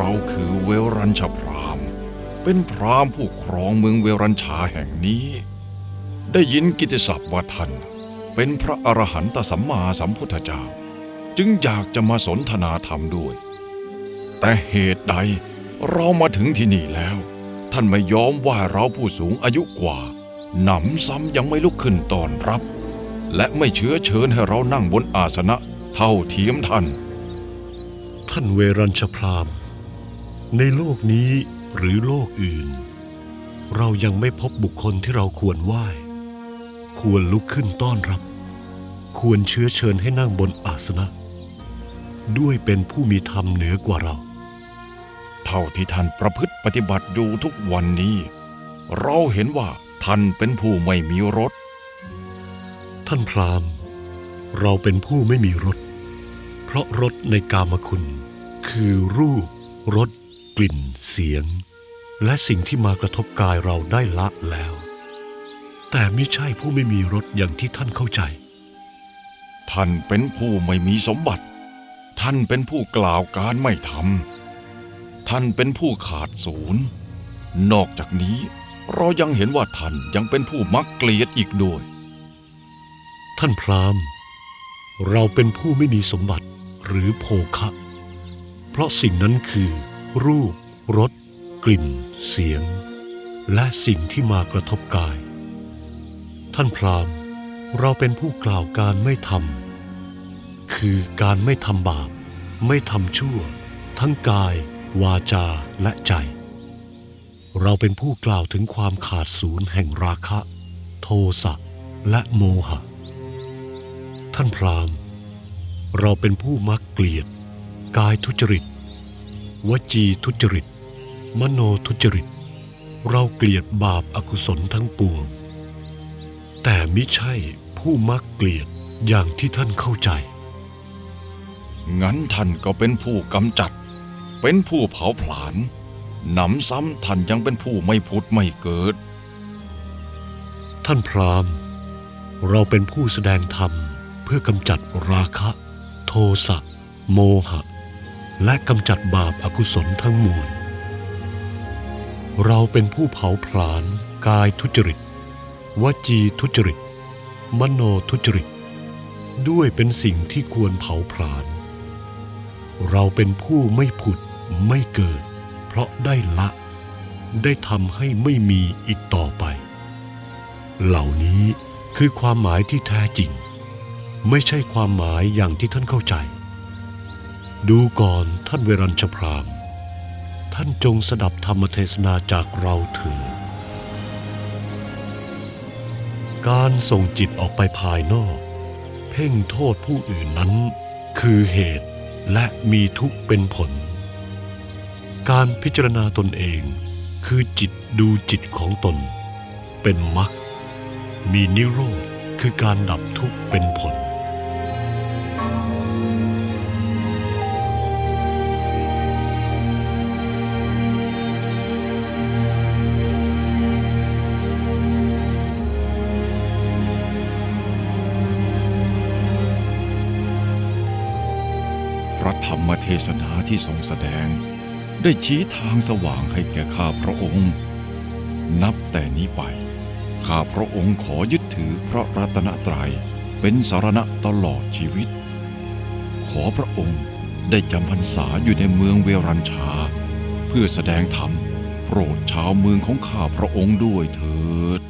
เราคือเวรัญชพราม เป็นพราหมณ์ผู้ครองเมืองเวรัญชาแห่งนี้ ได้ยินกิตติศัพท์ว่าท่านเป็นพระอรหันตสัมมาสัมพุทธเจ้า จึงอยากจะมาสนทนาธรรมด้วย แต่เหตุใดเรามาถึงที่นี่แล้ว ท่านไม่ยอมว่าเราผู้สูงอายุกว่า หนำซ้ำยังไม่ลุกขึ้นตอนรับ และไม่เชื้อเชิญให้เรานั่งบนอาสนะเท่าเทียมท่านท่านเวรัญชพราม ในโลกนี้หรือโลกอื่น เรายังไม่พบบุคคลที่เราควรไหว้ ควรลุกขึ้นต้อนรับ ควรเชื้อเชิญให้นั่งบนอาสนะ ด้วยเป็นผู้มีธรรมเหนือกว่าเรา เท่าที่ท่านประพฤติปฏิบัติอยู่ทุกวันนี้ เราเห็นว่าท่านเป็นผู้ไม่มีรสท่านพราหมณ์เราเป็นผู้ไม่มีรสเพราะรสในกามคุณ คือรูปรส กลิ่นเสียง และสิ่งที่มากระทบกายเราได้ละแล้ว แต่ไม่ใช่ผู้ไม่มีรสอย่างที่ท่านเข้าใจ ท่านเป็นผู้ไม่มีสมบัติ ท่านเป็นผู้กล่าวการไม่ทำท่านเป็นผู้ขาดศูนย์ นอกจากนี้เรายังเห็นว่าท่านยังเป็นผู้มักเกลียดอีกด้วย ท่านพราหมณ์ เราเป็นผู้ไม่มีสมบัติหรือโภคะ เพราะสิ่งนั้นคือ รูป รส กลิ่น เสียง และสิ่งที่มากระทบกาย ท่านพราหมณ์ เราเป็นผู้กล่าวการไม่ทำคือการไม่ทำบาป ไม่ทำชั่ว ทั้งกาย วาจาและใจ เราเป็นผู้กล่าวถึงความขาดศูนย์แห่งราคะ โทสะและโมหะ ท่านพราหมณ์ เราเป็นผู้มักเกลียด กายทุจริต วจีทุจริต มโนทุจริต เราเกลียดบาปอากุศลทั้งปวง แต่มิใช่ผู้มักเกลียดอย่างที่ท่านเข้าใจ งั้นท่านก็เป็นผู้กำจัด เป็นผู้เผาผลาญหนำซ้ำท่านยังเป็นผู้ไม่ผุดไม่เกิด ท่านพราหมณ์ เราเป็นผู้แสดงธรรมเพื่อกำจัดราคะ โทสะ โมหะ และกำจัดบาปอากุศลทั้งมวล เราเป็นผู้เผาผลาญกายทุจริต วจีทุจริต มโนทุจริต ด้วยเป็นสิ่งที่ควรเผาผลาญ เราเป็นผู้ไม่ผุดไม่เกิด เพราะได้ละ ได้ทำให้ไม่มีอีกต่อไป เหล่านี้คือความหมายที่แท้จริง ไม่ใช่ความหมายอย่างที่ท่านเข้าใจ ดูก่อนท่านเวรัญชพรามท่านจงสดับธรรมเทศนาจากเราเถิดการส่งจิตออกไปภายนอก เพ่งโทษผู้อื่นนั้น คือเหตุและมีทุกข์เป็นผล การพิจารณาตนเองคือจิตดูจิตของตน เป็นมรรคมีนิโรธคือการดับทุกข์เป็นผล ระธรรมเทศนาที่ทรงแสดง ได้ชี้ทางสว่างให้แก่ข้าพระองค์ นับแต่นี้ไป ข้าพระองค์ขอยึดถือพระรัตนตรัยเป็นสารณะตลอดชีวิต ขอพระองค์ได้จำพรรษาอยู่ในเมืองเวรัญชา เพื่อแสดงธรรมโปรดชาวเมืองของข้าพระองค์ด้วยเถิด